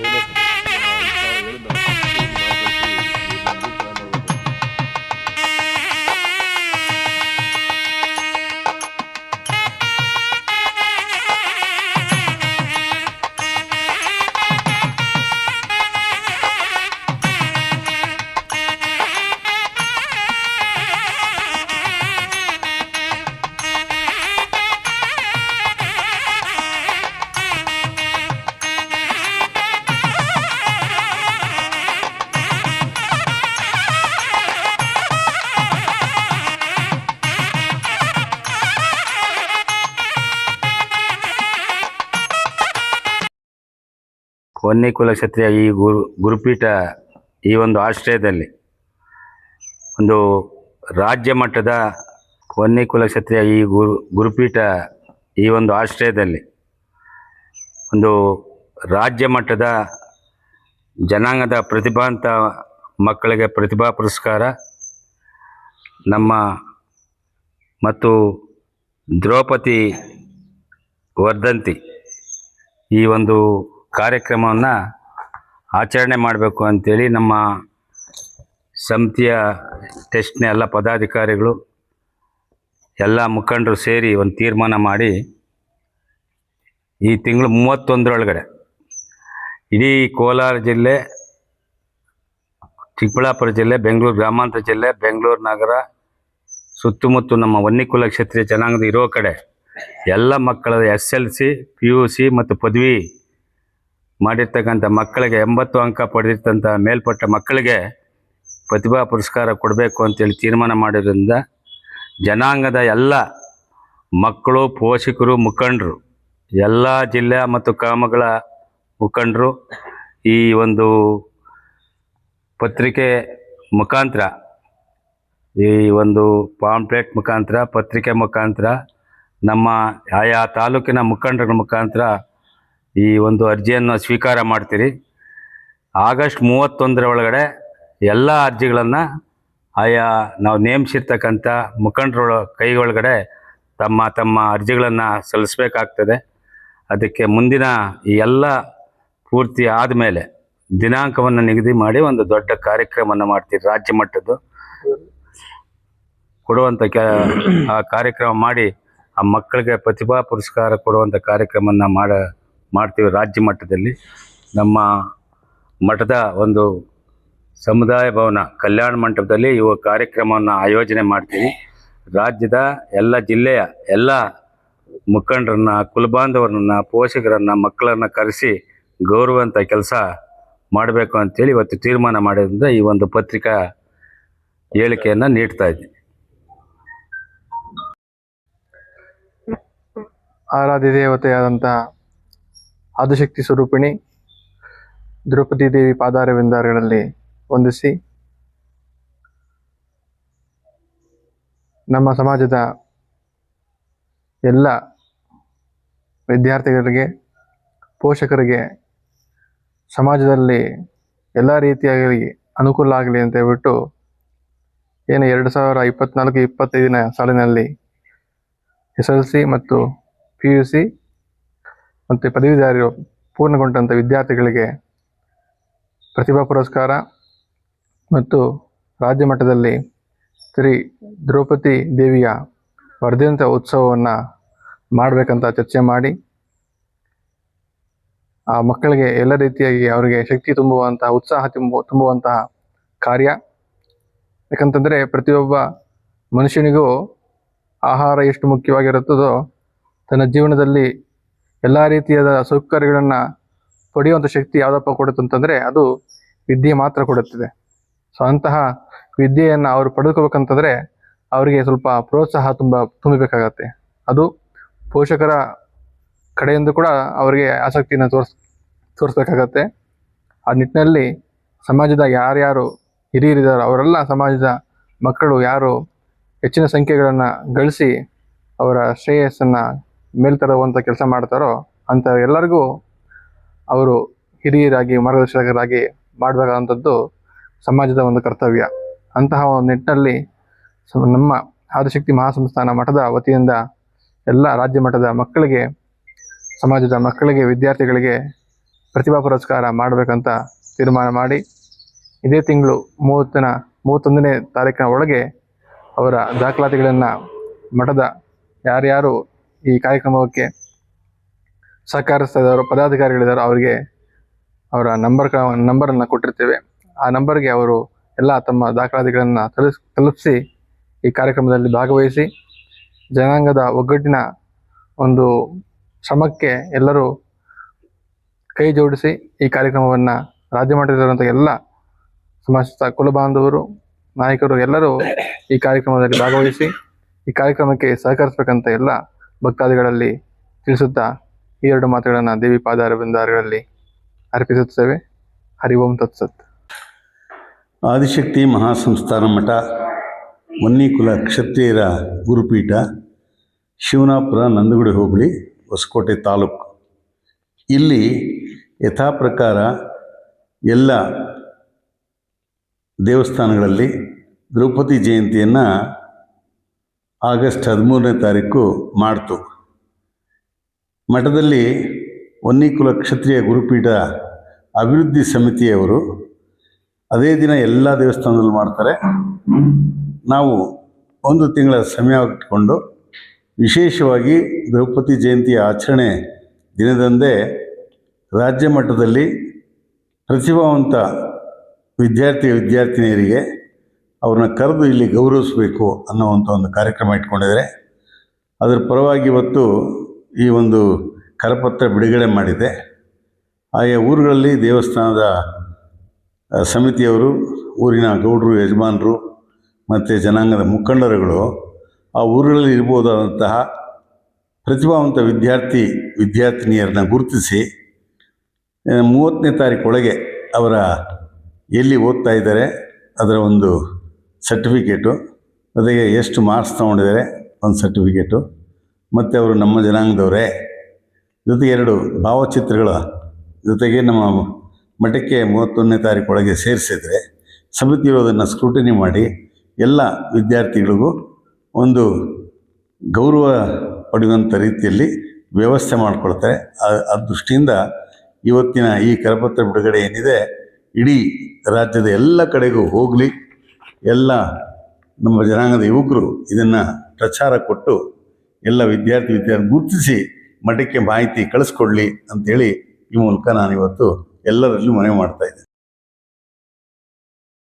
Minus ವನ್ನಿ ಕುಲಕ್ಷತ್ರಿಯ ಈ ಗುರು, ಗುರುಪೀಠ ಈ ಒಂದು ಆಶ್ರಯದಲ್ಲಿ ಒಂದು ರಾಜ್ಯ ಮಟ್ಟದ ವನ್ನಿ ಕುಲಕ್ಷತ್ರಿಯ ಈ ಗುರು, ಗುರುಪೀಠ ಈ ಒಂದು ಆಶ್ರಯದಲ್ಲಿ ಒಂದು ರಾಜ್ಯ ಮಟ್ಟದ ಜನಾಂಗದ ಪ್ರತಿಭಾಂತ ಮಕ್ಕಳಿಗೆ ಪ್ರತಿಭಾ ಪುರಸ್ಕಾರ, ನಮ್ಮ ಮತ್ತು ದ್ರೌಪದಿ ವರ್ಧಂತಿ ಈ ಒಂದು ಕಾರ್ಯಕ್ರಮವನ್ನು ಆಚರಣೆ ಮಾಡಬೇಕು ಅಂಥೇಳಿ ನಮ್ಮ ಸಮಿತಿಯ ಟೆಸ್ಟ್ನ ಎಲ್ಲ ಪದಾಧಿಕಾರಿಗಳು, ಎಲ್ಲ ಮುಖಂಡರು ಸೇರಿ ಒಂದು ತೀರ್ಮಾನ ಮಾಡಿ ಈ ತಿಂಗಳು ಮೂವತ್ತೊಂದರೊಳಗಡೆ ಇಡೀ ಕೋಲಾರ ಜಿಲ್ಲೆ, ಚಿಕ್ಕಬಳ್ಳಾಪುರ ಜಿಲ್ಲೆ, ಬೆಂಗಳೂರು ಗ್ರಾಮಾಂತರ ಜಿಲ್ಲೆ, ಬೆಂಗಳೂರು ನಗರ, ಸುತ್ತಮುತ್ತ ನಮ್ಮ ವನ್ನಿಕುಲ ಕ್ಷೇತ್ರೀಯ ಜನಾಂಗದ ಇರೋ ಕಡೆ ಎಲ್ಲ ಮಕ್ಕಳ S L C, P U C ಮತ್ತು ಪದವಿ ಮಾಡಿರ್ತಕ್ಕಂಥ ಮಕ್ಕಳಿಗೆ ಎಂಬತ್ತು ಅಂಕ ಪಡೆದಿರ್ತಂಥ ಮೇಲ್ಪಟ್ಟ ಮಕ್ಕಳಿಗೆ ಪ್ರತಿಭಾ ಪುರಸ್ಕಾರ ಕೊಡಬೇಕು ಅಂತೇಳಿ ತೀರ್ಮಾನ ಮಾಡಿರೋದ್ರಿಂದ ಜನಾಂಗದ ಎಲ್ಲ ಮಕ್ಕಳು, ಪೋಷಕರು, ಮುಖಂಡರು, ಎಲ್ಲ ಜಿಲ್ಲೆ ಮತ್ತು ಗ್ರಾಮಗಳ ಮುಖಂಡರು ಈ ಒಂದು ಪತ್ರಿಕೆ ಮುಖಾಂತರ, ಈ ಒಂದು ಪಾಂಪ್ಲೆಟ್ ಮುಖಾಂತರ, ಪತ್ರಿಕೆ ಮುಖಾಂತರ, ನಮ್ಮ ಆಯಾ ತಾಲೂಕಿನ ಮುಖಂಡರ ಮುಖಾಂತರ ಈ ಒಂದು ಅರ್ಜಿಯನ್ನು ಸ್ವೀಕಾರ ಮಾಡ್ತೀರಿ. ಆಗಸ್ಟ್ ಮೂವತ್ತೊಂದರ ಒಳಗಡೆ ಎಲ್ಲ ಅರ್ಜಿಗಳನ್ನು ಆಯಾ ನಾವು ನೇಮಿಸಿರ್ತಕ್ಕಂಥ ಮುಖಂಡರ ಕೈ ತಮ್ಮ ತಮ್ಮ ಅರ್ಜಿಗಳನ್ನು ಸಲ್ಲಿಸಬೇಕಾಗ್ತದೆ. ಅದಕ್ಕೆ ಮುಂದಿನ ಈ ಎಲ್ಲ ಪೂರ್ತಿ ಆದಮೇಲೆ ದಿನಾಂಕವನ್ನು ನಿಗದಿ ಮಾಡಿ ಒಂದು ದೊಡ್ಡ ಕಾರ್ಯಕ್ರಮವನ್ನು ಮಾಡ್ತೀರಿ ರಾಜ್ಯ ಮಟ್ಟದ್ದು. ಕೊಡುವಂಥ ಕೆ, ಆ ಕಾರ್ಯಕ್ರಮ ಮಾಡಿ ಆ ಮಕ್ಕಳಿಗೆ ಪ್ರತಿಭಾ ಪುರಸ್ಕಾರ ಕೊಡುವಂಥ ಕಾರ್ಯಕ್ರಮವನ್ನು ಮಾಡ ಮಾಡ್ತೀವಿ ರಾಜ್ಯ ಮಟ್ಟದಲ್ಲಿ. ನಮ್ಮ ಮಠದ ಒಂದು ಸಮುದಾಯ ಭವನ, ಕಲ್ಯಾಣ ಮಂಟಪದಲ್ಲಿ ಇವು ಕಾರ್ಯಕ್ರಮವನ್ನು ಆಯೋಜನೆ ಮಾಡ್ತೀವಿ. ರಾಜ್ಯದ ಎಲ್ಲ ಜಿಲ್ಲೆಯ ಎಲ್ಲ ಮುಖಂಡರನ್ನ, ಕುಲಬಾಂಧವರನ್ನ, ಪೋಷಕರನ್ನ, ಮಕ್ಕಳನ್ನ ಕರೆಸಿ ಗೌರವಂತ ಕೆಲಸ ಮಾಡಬೇಕು ಅಂತೇಳಿ ಇವತ್ತು ತೀರ್ಮಾನ ಮಾಡಿದ್ರಿಂದ ಈ ಒಂದು ಪತ್ರಿಕಾ ಹೇಳಿಕೆಯನ್ನು ನೀಡ್ತಾ ಇದ್ದೀನಿ ಆರಾಧ್ಯ ದೇವತೆಯಾದಂಥ ಆದಿಶಕ್ತಿ ಸ್ವರೂಪಿಣಿ ದ್ರೌಪದಿ ದೇವಿ ಪಾದಾರವಿಂದಾರಗಳಲ್ಲಿ ವಂದಿಸಿ ನಮ್ಮ ಸಮಾಜದ ಎಲ್ಲ ವಿದ್ಯಾರ್ಥಿಗಳಿಗೆ, ಪೋಷಕರಿಗೆ, ಸಮಾಜದಲ್ಲಿ ಎಲ್ಲ ರೀತಿಯಾಗಿ ಅನುಕೂಲ ಆಗಲಿ ಅಂತ ಹೇಳ್ಬಿಟ್ಟು ಏನು ಎರಡು ಸಾವಿರ ಇಪ್ಪತ್ನಾಲ್ಕು ಇಪ್ಪತ್ತೈದನೇ ಸಾಲಿನಲ್ಲಿ ಎಸ್ ಎಲ್ ಸಿ ಮತ್ತು ಪಿ ಯು ಸಿ ಮತ್ತು ಪದವೀಧಾರಿ ಪೂರ್ಣಗೊಂಡಂಥ ವಿದ್ಯಾರ್ಥಿಗಳಿಗೆ ಪ್ರತಿಭಾ ಪುರಸ್ಕಾರ ಮತ್ತು ರಾಜ್ಯ ಮಟ್ಟದಲ್ಲಿ ಶ್ರೀ ದ್ರೌಪದಿ ದೇವಿಯ ವರ್ಧಂತ ಉತ್ಸವವನ್ನು ಮಾಡಬೇಕಂತ ಚರ್ಚೆ ಮಾಡಿ, ಆ ಮಕ್ಕಳಿಗೆ ಎಲ್ಲ ರೀತಿಯಾಗಿ ಅವರಿಗೆ ಶಕ್ತಿ ತುಂಬುವಂತಹ, ಉತ್ಸಾಹ ತುಂಬು, ತುಂಬುವಂತಹ ಕಾರ್ಯ. ಯಾಕಂತಂದರೆ ಪ್ರತಿಯೊಬ್ಬ ಮನುಷ್ಯನಿಗೂ ಆಹಾರ ಎಷ್ಟು ಮುಖ್ಯವಾಗಿರುತ್ತದೋ ತನ್ನ ಜೀವನದಲ್ಲಿ ಎಲ್ಲ ರೀತಿಯಾದ ಸೌಕರ್ಯಗಳನ್ನು ಪಡೆಯುವಂಥ ಶಕ್ತಿ ಯಾವುದಪ್ಪ ಕೊಡುತ್ತೆ ಅಂತಂದರೆ ಅದು ವಿದ್ಯೆ ಮಾತ್ರ ಕೊಡುತ್ತದೆ. ಸೊ ಅಂತಹ ವಿದ್ಯೆಯನ್ನು ಅವರು ಪಡೆದುಕೋಬೇಕಂತಂದರೆ ಅವರಿಗೆ ಸ್ವಲ್ಪ ಪ್ರೋತ್ಸಾಹ ತುಂಬ ತುಂಬಬೇಕಾಗತ್ತೆ. ಅದು ಪೋಷಕರ ಕಡೆಯಿಂದ ಕೂಡ ಅವರಿಗೆ ಆಸಕ್ತಿಯನ್ನು ತೋರಿಸ್, ತೋರಿಸ್ಬೇಕಾಗತ್ತೆ. ಆ ನಿಟ್ಟಿನಲ್ಲಿ ಸಮಾಜದ ಯಾರ್ಯಾರು ಹಿರಿಯರಿದ್ದಾರೋ ಅವರೆಲ್ಲ ಸಮಾಜದ ಮಕ್ಕಳು ಯಾರು ಹೆಚ್ಚಿನ ಸಂಖ್ಯೆಗಳನ್ನು ಗಳಿಸಿ ಅವರ ಶ್ರೇಯಸ್ಸನ್ನು ಮೇಲ್ತರುವಂಥ ಕೆಲಸ ಮಾಡ್ತಾರೋ ಅಂಥ ಎಲ್ಲರಿಗೂ ಅವರು ಹಿರಿಯರಾಗಿ, ಮಾರ್ಗದರ್ಶಕರಾಗಿ ಮಾಡಬೇಕಾದಂಥದ್ದು ಸಮಾಜದ ಒಂದು ಕರ್ತವ್ಯ. ಅಂತಹ ಒಂದು ನಿಟ್ಟಿನಲ್ಲಿ ನಮ್ಮ ಆದಿಶಕ್ತಿ ಮಹಾಸಂಸ್ಥಾನ ಮಠದ ವತಿಯಿಂದ ಎಲ್ಲ ರಾಜ್ಯ ಮಟ್ಟದ ಮಕ್ಕಳಿಗೆ, ಸಮಾಜದ ಮಕ್ಕಳಿಗೆ, ವಿದ್ಯಾರ್ಥಿಗಳಿಗೆ ಪ್ರತಿಭಾ ಪುರಸ್ಕಾರ ಮಾಡಬೇಕಂತ ತೀರ್ಮಾನ ಮಾಡಿ, ಇದೇ ತಿಂಗಳು ಮೂವತ್ತನ, ಮೂವತ್ತೊಂದನೇ ತಾರೀಕಿನ ಒಳಗೆ ಅವರ ದಾಖಲಾತಿಗಳನ್ನು ಮಠದ ಯಾರ್ಯಾರು ಈ ಕಾರ್ಯಕ್ರಮಕ್ಕೆ ಸಹಕರಿಸ್ತಾ ಇದ್ದಾರೋ ಪದಾಧಿಕಾರಿಗಳಿದ್ದಾರೋ, ಅವರಿಗೆ ಅವರ ನಂಬರ್ ನಂಬರನ್ನು ಕೊಟ್ಟಿರ್ತೇವೆ. ಆ ನಂಬರ್ಗೆ ಅವರು ಎಲ್ಲ ತಮ್ಮ ದಾಖಲಾತಿಗಳನ್ನು ತಲುಸ್, ತಲುಪಿಸಿ ಈ ಕಾರ್ಯಕ್ರಮದಲ್ಲಿ ಭಾಗವಹಿಸಿ ಜನಾಂಗದ ಒಗ್ಗಟ್ಟಿನ ಒಂದು ಶ್ರಮಕ್ಕೆ ಎಲ್ಲರೂ ಕೈ ಜೋಡಿಸಿ ಈ ಕಾರ್ಯಕ್ರಮವನ್ನು ರಾಜ್ಯ ಮಟ್ಟದಲ್ಲಿರುವಂಥ ಎಲ್ಲ ಸಮಸ್ತ ಕುಲಬಾಂಧವರು ನಾಯಕರು ಎಲ್ಲರೂ ಈ ಕಾರ್ಯಕ್ರಮದಲ್ಲಿ ಭಾಗವಹಿಸಿ ಈ ಕಾರ್ಯಕ್ರಮಕ್ಕೆ ಸಹಕರಿಸಬೇಕಂತ ಎಲ್ಲ ಭಕ್ತಾದಿಗಳಲ್ಲಿ ತಿಳಿಸುತ್ತಾ ಈ ಎರಡು ಮಾತುಗಳನ್ನು ದೇವಿ ಪಾದಾರ ಬಂದಾರಗಳಲ್ಲಿ ಅರ್ಪಿಸುತ್ತೇವೆ. ಹರಿ ಓಂ ತತ್ಸತ್. ಆದಿಶಕ್ತಿ ಮಹಾಸಂಸ್ಥಾನ ಮಠ, ವನ್ನಿಕುಲ ಕ್ಷತ್ರಿಯರ ಗುರುಪೀಠ, ಶಿವನಾಪುರ ನಂದಗುಡಿ ಹೋಬಳಿ, ಹೊಸಕೋಟೆ ತಾಲೂಕು. ಇಲ್ಲಿ ಯಥಾ ಪ್ರಕಾರ ಎಲ್ಲ ದೇವಸ್ಥಾನಗಳಲ್ಲಿ ದ್ರೌಪದಿ ಜಯಂತಿಯನ್ನು ಆಗಸ್ಟ್ ಹದಿಮೂರನೇ ತಾರೀಕು ಮಾಡ್ತು. ಮಠದಲ್ಲಿ ವನ್ನಿಕುಲ ಕ್ಷತ್ರಿಯ ಗುರುಪೀಠ ಅಭಿವೃದ್ಧಿ ಸಮಿತಿಯವರು ಅದೇ ದಿನ ಎಲ್ಲ ದೇವಸ್ಥಾನದಲ್ಲಿ ಮಾಡ್ತಾರೆ. ನಾವು ಒಂದು ತಿಂಗಳ ಸಮಯ ಇಟ್ಕೊಂಡು ವಿಶೇಷವಾಗಿ ದ್ರೌಪದಿ ಜಯಂತಿಯ ಆಚರಣೆ ದಿನದಂದೇ ರಾಜ್ಯ ಮಟ್ಟದಲ್ಲಿ ಪ್ರತಿಭಾವಂತ ವಿದ್ಯಾರ್ಥಿ ವಿದ್ಯಾರ್ಥಿನಿಯರಿಗೆ ಅವ್ರನ್ನ ಕರೆದು ಇಲ್ಲಿ ಗೌರವಿಸಬೇಕು ಅನ್ನೋವಂಥ ಒಂದು ಕಾರ್ಯಕ್ರಮ ಇಟ್ಕೊಂಡಿದ್ದಾರೆ. ಅದರ ಪರವಾಗಿ ಇವತ್ತು ಈ ಒಂದು ಕರಪತ್ರ ಬಿಡುಗಡೆ ಮಾಡಿದೆ. ಆಯಾ ಊರುಗಳಲ್ಲಿ ದೇವಸ್ಥಾನದ ಸಮಿತಿಯವರು, ಊರಿನ ಗೌಡರು, ಯಜಮಾನರು, ಮತ್ತು ಜನಾಂಗದ ಮುಖಂಡರುಗಳು, ಆ ಊರುಗಳಲ್ಲಿ ಇರ್ಬೋದಾದಂತಹ ಪ್ರತಿಭಾವಂತ ವಿದ್ಯಾರ್ಥಿ, ವಿದ್ಯಾರ್ಥಿನಿಯರನ್ನ ಗುರುತಿಸಿ ಮೂವತ್ತನೇ ತಾರೀಕೊಳಗೆ ಅವರ ಎಲ್ಲಿ ಓದ್ತಾ ಇದ್ದಾರೆ, ಅದರ ಒಂದು ಸರ್ಟಿಫಿಕೇಟು ಅದಕ್ಕೆ ಎಷ್ಟು ಮಾರ್ಕ್ಸ್ ತೊಗೊಂಡಿದ್ದಾರೆ ಒಂದು ಸರ್ಟಿಫಿಕೇಟು ಮತ್ತು ಅವರು ನಮ್ಮ ಜನಾಂಗದವರೇ. ಜೊತೆಗೆ ಎರಡು ಭಾವಚಿತ್ರಗಳ, ಜೊತೆಗೆ ನಮ್ಮ ಮಠಕ್ಕೆ ಮೂವತ್ತೊಂದನೇ ತಾರೀಕು ಒಳಗೆ ಸೇರಿಸಿದರೆ ಸಮಿತಿಯು ಅದನ್ನು ಸ್ಕ್ರೂಟಿನಿ ಮಾಡಿ ಎಲ್ಲ ವಿದ್ಯಾರ್ಥಿಗಳಿಗೂ ಒಂದು ಗೌರವ ಪಡೆಯುವಂಥ ರೀತಿಯಲ್ಲಿ ವ್ಯವಸ್ಥೆ ಮಾಡಿಕೊಳ್ತಾರೆ. ಆ- ಆ ದೃಷ್ಟಿಯಿಂದ ಇವತ್ತಿನ ಈ ಕರಪತ್ರ ಬಿಡುಗಡೆ ಏನಿದೆ, ಇಡೀ ರಾಜ್ಯದ ಎಲ್ಲ ಕಡೆಗೂ ಹೋಗಲಿ. ಎಲ್ಲ ನಮ್ಮ ಜನಾಂಗದ ಯುವಕರು ಇದನ್ನು ಪ್ರಚಾರ ಕೊಟ್ಟು ಎಲ್ಲ ವಿದ್ಯಾರ್ಥಿ ವಿದ್ಯಾರ್ಥಿ ಗುರುತಿಸಿ ಮಠಕ್ಕೆ ಮಾಹಿತಿ ಕಳಿಸ್ಕೊಡ್ಲಿ ಅಂತೇಳಿ ಈ ಮೂಲಕ ನಾನು ಇವತ್ತು ಎಲ್ಲರಲ್ಲೂ ಮನವಿ ಮಾಡ್ತಾ ಇದ್ದೇನೆ.